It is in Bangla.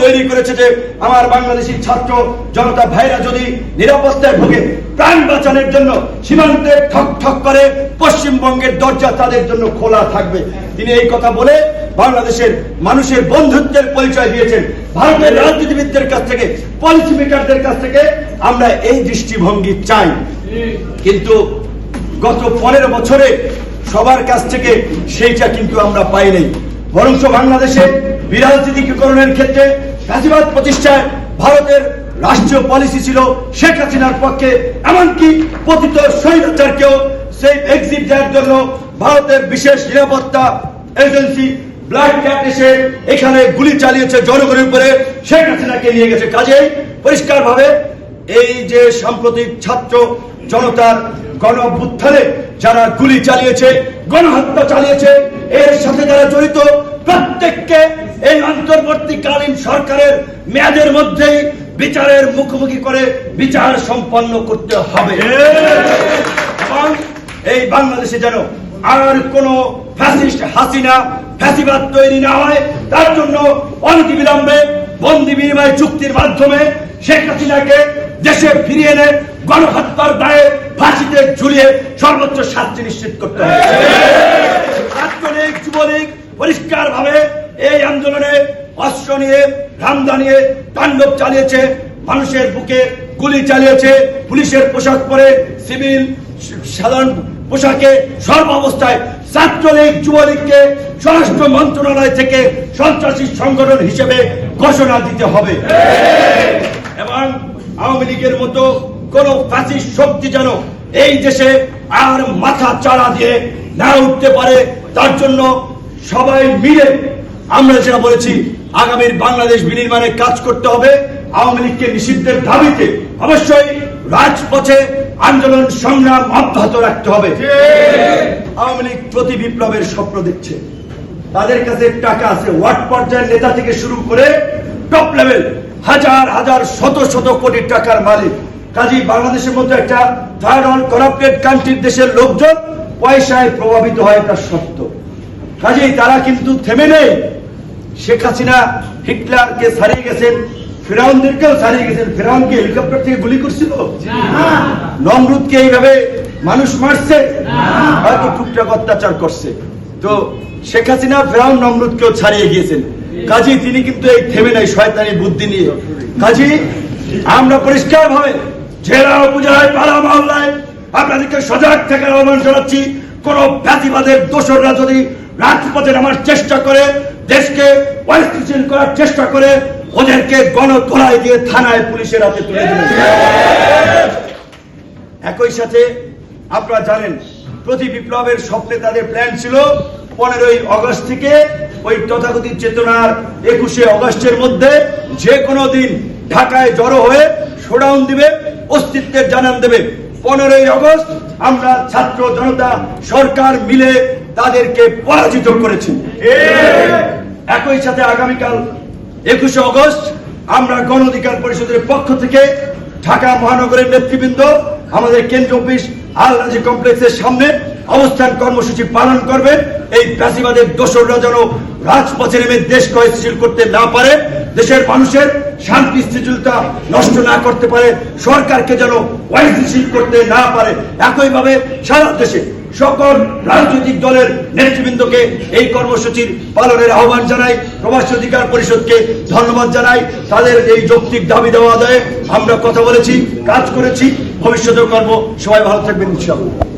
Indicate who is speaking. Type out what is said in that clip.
Speaker 1: তৈরি করেছে যে আমার বাংলাদেশি ছাত্র জনতা ভাইরা যদি নিরাপত্তায় ভোগে, প্রাণ বাঁচানোর জন্য সীমান্তে ঠক ঠক করে, পশ্চিমবঙ্গের দরজা তাদের জন্য খোলা থাকবে। তিনি এই কথা বলে বাংলাদেশের মানুষের বন্ধুত্বের পরিচয় দিয়েছেন। ভারতের রাজনীতিবিদদের কাছ থেকে পলিসি মেকারদের কাছ থেকে আমরা এই দৃষ্টিভঙ্গি চাই। কিন্তু গত পনেরো বছরে সবার কাছ থেকে সেইটা কিন্তু আমরা পাই নাই। বরঞ্চ বাংলাদেশে বিরাজনীতিকরণের ক্ষেত্রে ফ্যাসিবাদ প্রতিষ্ঠায় ভারতের রাষ্ট্রীয় পলিসি ছিল শেখ হাসিনার পক্ষে, এমনকি পতিত স্বৈরাচারকেও সেই এক্সিট দেওয়ার জন্য ভারতের বিশেষ নিরাপত্তা এজেন্সি ব্লাড ক্যাট এসে এখানে গুলি চালিয়েছে জনগণের উপরে। শেখ হাসিনাকে নিয়ে গেছে কাজেই। পরিষ্কারভাবে এই যে সাম্প্রতিক ছাত্র জনতার গণ যারা গুলি চালিয়েছে, গণহত্যা চালিয়েছে, এর সাথে যারা জড়িত, প্রত্যেককে এই অন্তর্বর্তীকালীন সরকারের মেয়াদের মধ্যেই বিচারের মুখোমুখি করে বিচার সম্পন্ন করতে হবে। এবং এই বাংলাদেশে যেন আর কোন ফ্যাসিস্ট হাসিনা ফ্যাসিবাদ তৈরি না হয়, তার জন্য অনতিবিলম্বে বন্দি বিনিময় চুক্তির মাধ্যমে শেখ হাসিনাকে দেশে ফিরিয়ে এনে গণহত্যার দায়ে ফাঁসিতে ঝুলিয়ে সর্বোচ্চ শাস্তি নিশ্চিত করতে হবে ছাত্রলীগ যুবলীগ পরিষ্কার ভাবে এই আন্দোলনে অস্ত্র নিয়ে রামদা নিয়ে তাণ্ডব চালিয়েছে, মানুষের বুকে গুলি চালিয়েছে, পুলিশের পোশাক পরে সিভিল, সাধারণ পোশাকে সর্বাবস্থায় ছাত্রলীগ, যুবলীগকে স্বরাষ্ট্র মন্ত্রণালয় থেকে সন্ত্রাসী সংগঠন হিসেবে ঘোষণা দিতে হবে। এবং আওয়ামী লীগের মতো কোন ফ্যাসিস্ট শক্তি যেন এই দেশে আর মাথা চাড়া দিয়ে না উঠতে পারে, তার জন্য সবাই মিলে আমরা যেটা বলেছি আগামীর বাংলাদেশ বিনির্মাণে কাজ করতে হবে। আওয়ামী লীগকে নিষিদ্ধের দাবিতে অবশ্যই রাজপথে আন্দোলন, সংগ্রাম অব্যাহত রাখতে হবে। আওয়ামী লীগ প্রতি বিপ্লবের স্বপ্ন দেখছে। তাদের কাছে টাকা আছে। ওয়ার্ড পর্যায়ের নেতা থেকে শুরু করে টপ লেভেল হাজার হাজার, শত শত কোটি টাকার মালিক। কাজী বাংলাদেশের মধ্যে একটা থার্ড অন করাপ্টেড কান্ট্রির দেশের লোকজন পয়সায় প্রভাবিত হয় এটা সত্য। কাজেই তারা কিন্তু থেমে নেই। শেখ হাসিনা হিটলারকে ছাড়িয়ে গেছেন ফেরাউনদেরকেও ছাড়িয়ে গেছেন। ফেরাউনকে হেলিকপ্টার থেকে গুলি করছিল? নমরুদকে এইভাবে মানুষ মারছে? হয়তো টুকটাক অত্যাচার করছে। তো শেখ হাসিনা ফেরাউন নমরুদকেও ছাড়িয়ে গিয়েছেন। কাজী তিনি কিন্তু এই থেমে নাই শয়তানি বুদ্ধি নিয়ে। কাজী আমরা পরিষ্কার ভাবে জেলা উপজেলায় পাড়া মহল্লায় আপনাদেরকে সজাগ থাকার আহ্বান জানাচ্ছি কোন ব্যাধিবাদের দোসররা যদি রাজপথে নামার চেষ্টা করে দেশকে অস্থিতিশীল করার চেষ্টা করে ওদেরকে গণতোলায় দিয়ে থানায় পুলিশের হাতে তুলে দেবে একই সাথে আপনারা জানেন, প্রতি বিপ্লবের স্বপ্নে তাদের প্ল্যান ছিল পনেরোই অগস্ট থেকে ওই তথাকথিত চেতনার একুশে অগস্টের মধ্যে যে কোনো দিন ঢাকায় জড়ো হয়ে শোডাউন দিবে, অস্তিত্বের জানান দেবে। পনেরোই অগস্ট আমরা ছাত্র জনতা সরকার মিলে তাদেরকে পরাজিত করেছি। একই সাথে আগামীকাল একুশে অগস্ট আমরা গণ অধিকার পরিষদের পক্ষ থেকে ঢাকা মহানগরের নেতৃবৃন্দ, আমাদের কেন্দ্র অফিস আল রাজি কমপ্লেক্সের সামনে অবস্থান কর্মসূচি পালন করবে এই প্যাসিবাদের দোসররা যেন রাজপথে নেমে দেশ কয়েকশীল করতে না পারে দেশের মানুষের শান্তি, স্থিতিশীলতা নষ্ট না করতে পারে, সরকারকে যেন অস্থিতিশীল করতে না পারে, একইভাবে সারা দেশে সকল রাজনৈতিক দলের নেতৃবৃন্দকে এই কর্মসূচির পালনের আহ্বান জানাই, প্রবাসী অধিকার পরিষদকে ধন্যবাদ জানাই, তাদের এই যৌক্তিক দাবি দেওয়া আদায়ে আমরা কথা বলেছি, কাজ করেছি, ভবিষ্যতেও করব। সবাই ভালো থাকবেন, ইনশাআল্লাহ।